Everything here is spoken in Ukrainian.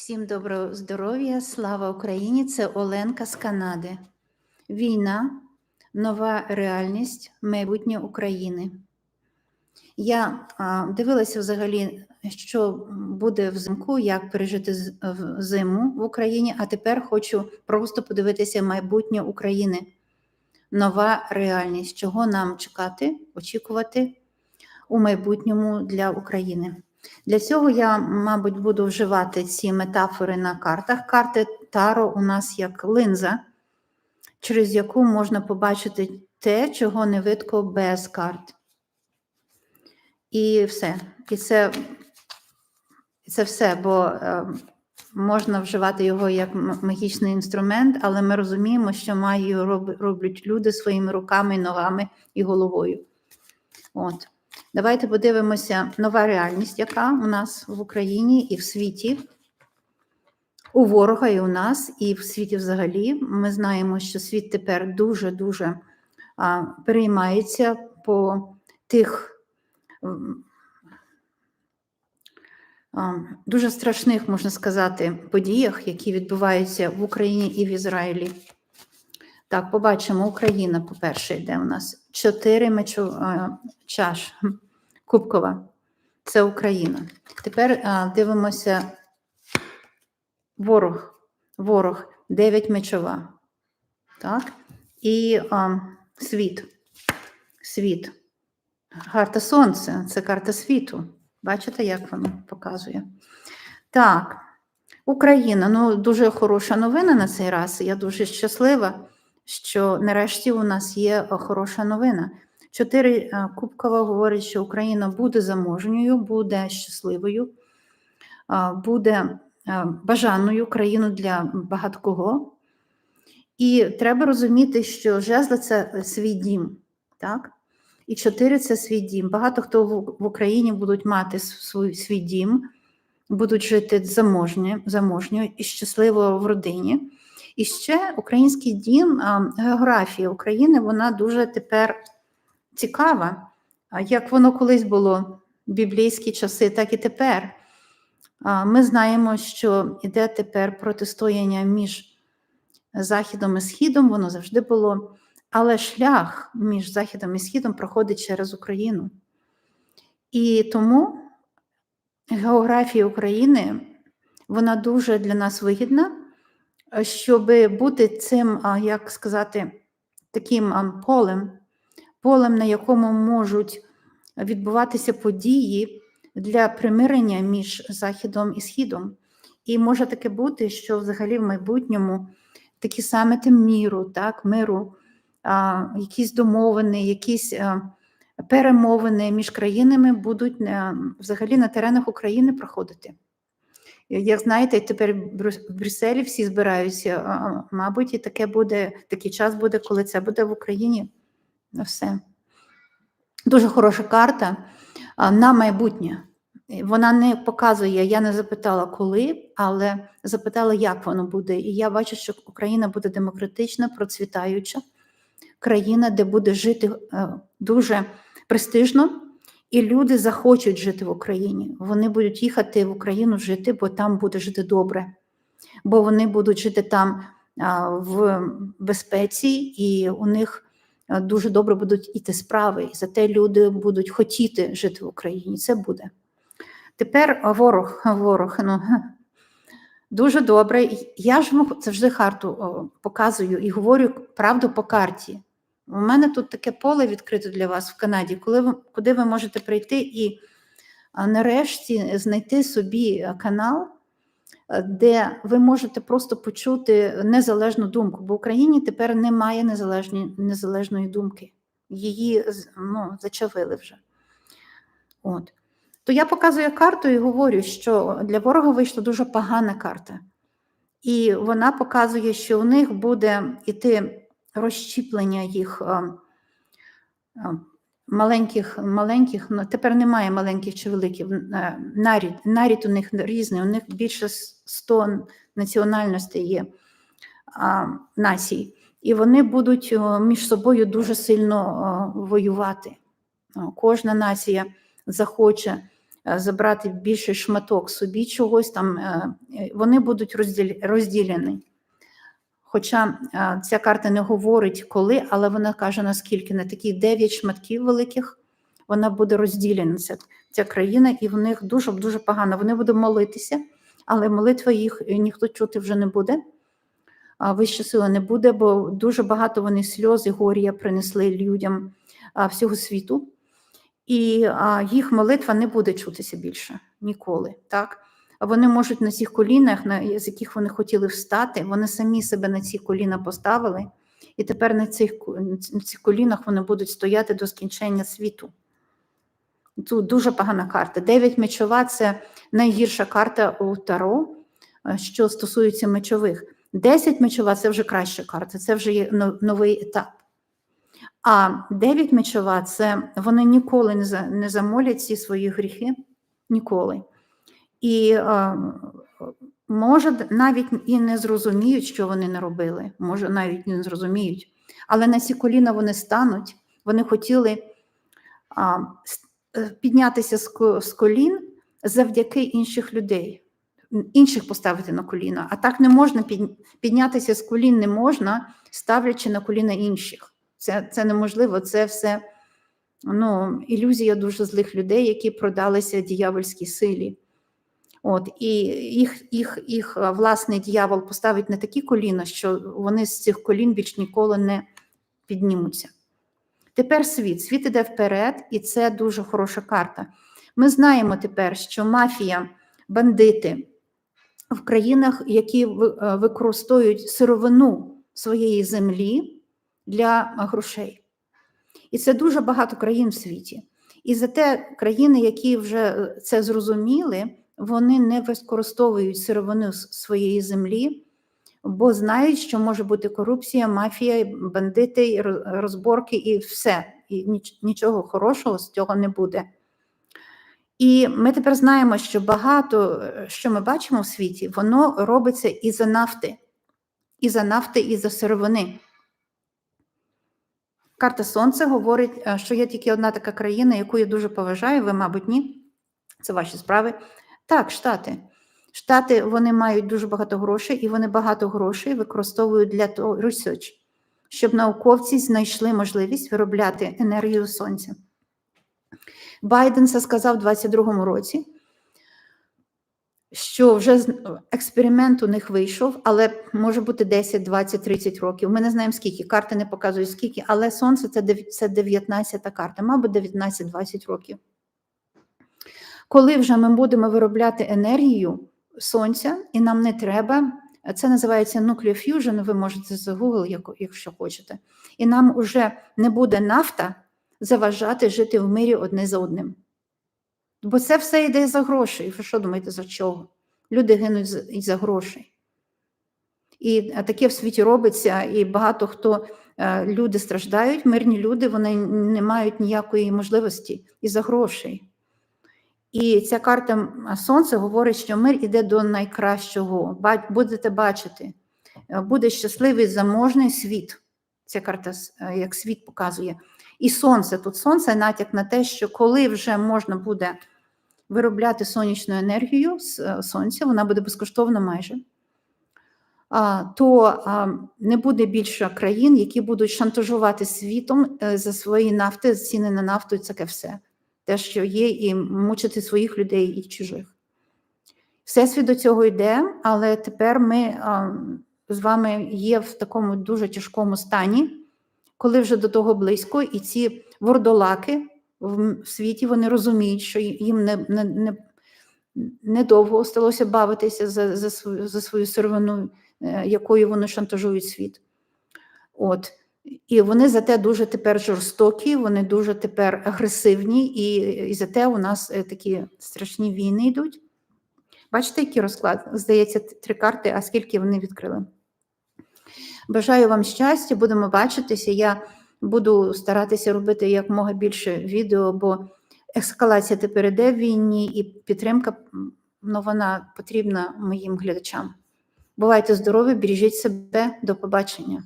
Всім доброго здоров'я, слава Україні! Це Оленка з Канади. Війна, нова реальність, майбутнє України. Я дивилася взагалі, що буде взимку, як пережити зиму в Україні, а тепер хочу просто подивитися майбутнє України. Нова реальність, чого нам чекати, очікувати у майбутньому для України. Для цього я, мабуть, буду вживати ці метафори на картах. Карти Таро у нас як линза, через яку можна побачити те, чого не видко без карт. І все. І це, це все, бо е, можна вживати його як магічний інструмент, але ми розуміємо, що магію роб- роблять люди своїми руками, ногами і головою. От. Давайте подивимося нова реальність, яка у нас в Україні і в світі. У ворога і у нас, і в світі взагалі. Ми знаємо, що світ тепер дуже-дуже переймається по тих дуже страшних, можна сказати, подіях, які відбуваються в Україні і в Ізраїлі. Так, побачимо, Україна, по-перше, йде у нас чотири мечу, а, чаш кубкова. Це Україна. Тепер а, дивимося ворог. Ворог, дев'ять мечова. Так? І а, світ. Світ. Карта Сонця це карта світу. Бачите, як воно показує? Так, Україна. Ну, дуже хороша новина на цей раз. Я дуже щаслива, що нарешті у нас є е, хороша новина. Чотири е, Кубкова говорить, що Україна буде заможньою, буде щасливою, буде е, бажаною країною для багато кого. І треба розуміти, що жезли це свій дім. Так? І чотири це свій дім. Багато хто в Україні будуть мати свій, свій дім, будуть жити заможньо, заможньо і щасливо в родині. І ще український дім, географія України, вона дуже тепер цікава. Як воно колись було в біблійські часи, так і тепер. Ми знаємо, що йде тепер протистояння між Західом і Східом, воно завжди було. Але шлях між Західом і Східом проходить через Україну. І тому географія України вона дуже для нас вигідна, щоб бути цим, як сказати, таким полем, полем, на якому можуть відбуватися події для примирення між Західом і Східом. І може таке бути, що взагалі в майбутньому такі саміти міру, так, миру, а, якісь домовини, якісь а, перемовини між країнами будуть а, взагалі на теренах України проходити. Як знаєте, тепер в Брюсселі всі збираються, мабуть, і таке буде, такий час буде, коли це буде в Україні. Ну, все. Дуже хороша карта на майбутнє. Вона не показує, я не запитала коли, але запитала, як воно буде. І я бачу, що Україна буде демократична, процвітаюча країна, де буде жити е, дуже престижно, і люди захочуть жити в Україні. Вони будуть їхати в Україну жити, бо там буде жити добре, бо вони будуть жити там в безпеці, і у них дуже добре будуть іти справи. І зате люди будуть хотіти жити в Україні. Це буде. Тепер ворог, ворог. Ну, дуже добре. Я ж завжди карту показую і говорю правду по карті. У мене тут таке поле відкрите для вас в Канаді, коли ви, куди ви можете прийти і нарешті знайти собі канал, де ви можете просто почути незалежну думку. Бо в Україні тепер немає незалежні, незалежної думки. Її ну, зачавили вже. От. То я показую карту і говорю, що для ворога вийшла дуже погана карта. І вона показує, що у них буде іти розщіплення їх а, а, маленьких, маленьких, ну тепер немає маленьких чи великих е, нарід. Нарід у них різний, у них більше 100 національностей є націй. І вони будуть між собою дуже сильно воювати. Кожна нація захоче е, забрати більший шматок собі чогось там, е, е, вони будуть розділені. Хоча ця карта не говорить коли, але вона каже наскільки на такі 9 шматків великих вона буде розділена, ця, ця країна, і в них дуже дуже погано. Вони будуть молитися, але молитва їх е, ніхто чути вже не буде. Вища сила не буде, бо дуже багато вони сльози, горя принесли людям всього світу, і їх молитва не буде чутися більше ніколи. Так? Вони можуть на цих колінах, на з яких вони хотіли встати, вони самі себе на ці коліна поставили, і тепер на цих, на цих колінах вони будуть стояти до скінчення світу. Тут дуже погана карта. Дев'ять мечова це найгірша карта у Таро, е, що стосується мечових. Десять мечова це вже краща карта, це вже є новий етап. А дев'ять мечова це вони ніколи не замолять ці свої гріхи, ніколи. І е, може навіть і не зрозуміють, що вони не робили, може навіть не зрозуміють. Але на ці коліна вони стануть, вони хотіли е, піднятися з, колін завдяки інших людей, інших поставити на коліна. А так не можна піднятися з колін, не можна, ставлячи на коліна інших. Це, це неможливо, це все ну, ілюзія дуже злих людей, які продалися диявольській силі. От, і їх, їх, їх е, власний дьявол поставить на такі коліна, що вони з цих колін більш ніколи не піднімуться. Тепер світ. Світ іде вперед, і це дуже хороша карта. Ми знаємо тепер, що мафія, бандити в країнах, які е, використовують сировину своєї землі для е, грошей. І це дуже багато країн в світі. І зате країни, які вже це зрозуміли, вони не використовують сировину своєї землі, бо знають, що може бути корупція, мафія, бандити, розборки і все. І нічого хорошого з цього не буде. І ми тепер знаємо, що багато, що ми бачимо в світі, воно робиться із-за нафти, із-за нафти, із-за сировини. Карта Сонце говорить, е, що є тільки одна така країна, яку я дуже поважаю, ви, мабуть, ні. Це ваші справи. Так, Штати. Штати вони мають дуже багато грошей, і вони багато грошей використовують для того research, щоб науковці знайшли можливість виробляти енергію сонця. Байден це сказав у 22-му році, що вже експеримент у них вийшов, але може бути 10, 20, 30 років. Ми не знаємо скільки, карти не показують скільки, але сонце це 19 карта, мабуть, 19-20 років. Коли вже ми будемо виробляти енергію сонця, і нам не треба, це називається nuclear fusion, ви можете загуглити, як- якщо хочете. І нам вже не буде нафта заважати жити в мирі одне за одним. Бо це все йде за грошей. Ви що думаєте, за чого? Люди гинуть з- із-за грошей. І таке в світі робиться, і багато хто е, люди страждають, мирні люди, вони не мають ніякої можливості із-за грошей. І ця карта м, Сонця говорить, що мир іде до найкращого. Будете бачити, е, буде щасливий заможний світ. Ця карта е, як світ показує. І сонце. Тут сонце натяк на те, що коли вже можна буде виробляти сонячну енергію з е, сонця, вона буде безкоштовна майже. То не буде більше країн, які будуть шантажувати світом за свої нафти, ціни на нафту і таке все. Те, що є, і мучити своїх людей і чужих. Всесвіт до цього йде, але тепер ми а, з вами є в такому дуже тяжкому стані, коли вже до того близько, і ці вордолаки в світі вони розуміють, що їм не, не, не, недовго осталося бавитися за, за, свою, за свою сировину, е, якою вони шантажують світ. От. І вони за те дуже тепер жорстокі, вони дуже тепер агресивні, і, і за те у нас е, такі страшні війни йдуть. Бачите, який розклад? Здається, три карти, а скільки вони відкрили. Бажаю вам щастя, будемо бачитися. Я буду старатися робити якомога більше відео, бо ескалація тепер іде в війні, і підтримка ну, вона потрібна моїм глядачам. Бувайте здорові, бережіть себе, до побачення.